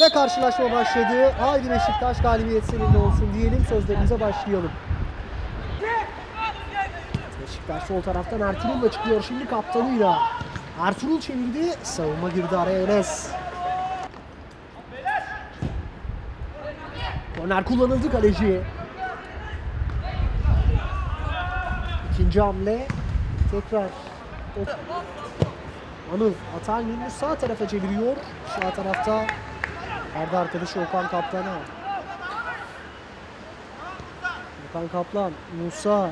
Ve karşılaşma başladı. Haydi Beşiktaş galibiyet seninle olsun diyelim. Sözlerimize başlayalım. Beşiktaş sol taraftan Ertuğrul'la çıkıyor şimdi kaptanıyla. Ertuğrul çevirdi. Savunma girdi araya Enes. Korner kullanıldı kaleci. İkinci hamle. Tekrar. Anıl yönünü sağ tarafa çeviriyor. Sağ tarafta Arda arkadaşı Okan Kaplan'a. Okan Kaplan, Musa.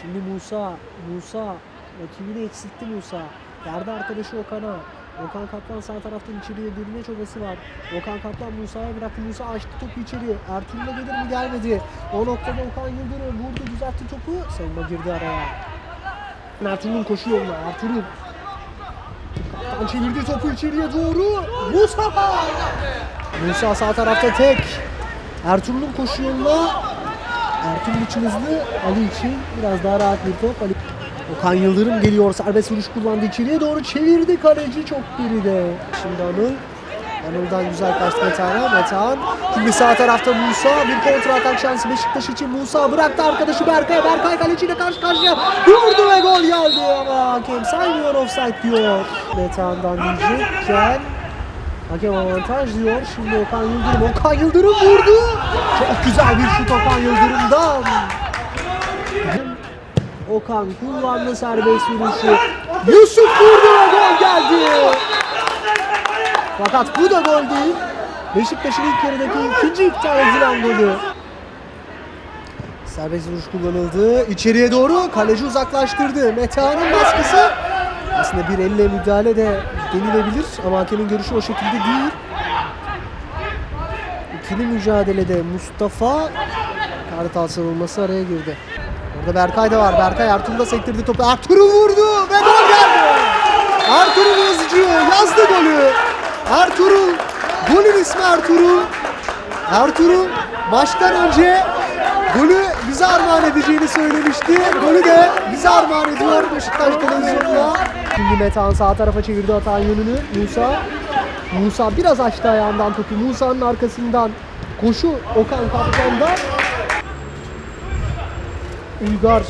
Şimdi Musa, Musa. Rakibini eksiltti Musa. Verdi arkadaşı Okan'a. Okan Kaplan sağ taraftan içeriye girme çabası var. Okan Kaplan Musa'ya bıraktı. Musa açtı topu içeri. Ertuğrul'a gelir mi? Gelmedi. O noktada Okan Yıldırım vurdu düzeltti topu. Savunma girdi araya. Ertuğrul'un koşu yoluna. Ertuğrul. Kaptan çevirdi topu içeriye doğru. Musa! Musa sağ tarafta tek. Ertuğrul'un koşu yoluna. Ertuğrul için hızlı. Ali için biraz daha rahat bir top. Ali Okan Yıldırım geliyor. Serbest vuruş kullandı. içeriye doğru çevirdi. Kaleci çok geride. Şimdi Anıl. Anıl'dan güzel kaçtı Metehan'a. Metehan. Şimdi sağ tarafta Musa. Bir kontra atak şansı Beşiktaş için. Musa bıraktı arkadaşı Berkay. Berkay kaleciyle karşı karşıya. Vurdu ve gol geldi ama hakem saymıyor offside diyor. Metehan'dan diyecekken. Hakem avantaj diyor. Şimdi Okan Yıldırım. Okan Yıldırım vurdu. Çok güzel bir şut Okan Yıldırım'dan. Okan kullandı serbest vuruşu. Yusuf vurdu ve gol geldi. Fakat bu da gol değil. Beşiktaş'ın ilk yarıdaki ikinci iptal edilen golü. Serbest vuruş kullanıldı. İçeriye doğru kaleci uzaklaştırdı. Metehan'ın baskısı aslında bir elle müdahale de denilebilir ama hakemin görüşü o şekilde değil. İkili mücadelede Mustafa Kartal savunması araya girdi. Orada Berkay da var. Berkay Ertuğrul'a sektirdi topu. Ertuğrul vurdu ve gol geldi. Ertuğrul Yazıcı yazdı golü. Ertuğrul, golün ismi Ertuğrul. Ertuğrul maçtan önce golü bize armağan edeceğini söylemişti. Golü de bize armağan ediyor Beşiktaş televizyonuna. Şimdi Metehan sağ tarafa çevirdi atan yönünü. Musa Musa biraz açtı ayağından topu. Musa'nın arkasından koşu Okan Kaptan'da. Uygar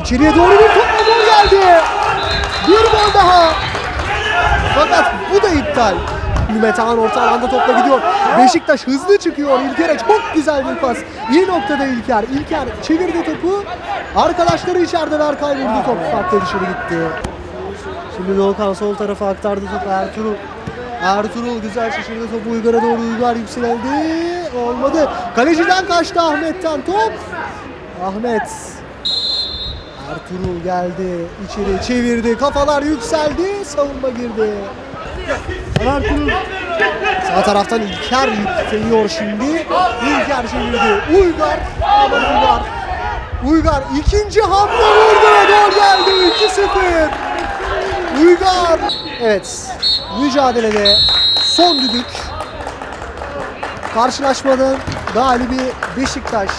İçeriye doğru bir gol geldi. Bir gol daha. Fakat bu da iptal. Metehan orta alanda topla gidiyor. Beşiktaş hızlı çıkıyor. İlker'e çok güzel bir pas. İyi noktada İlker. İlker çevirdi topu. Arkadaşları içeride Berkay vurdu top. Farklı dışarı gitti. Şimdi Doğukan sol tarafa aktardı topu Ertuğrul. Ertuğrul güzel şaşırdı topu Uygar'a doğru Uygar yükseldi. Olmadı. Kaleciden kaçtı Ahmet'ten top. Ahmet. Ertuğrul geldi. içeri çevirdi. Kafalar yükseldi. Savunma girdi. Ertuğrul. Sağ taraftan İlker yükleniyor şimdi. İlker çevirdi. Uygar. Uygar. Uygar ikinci hamle vurdu gol geldi. 2-0. Uygar. Evet. Mücadelede son düdük. Karşılaşmanın galibi Beşiktaş.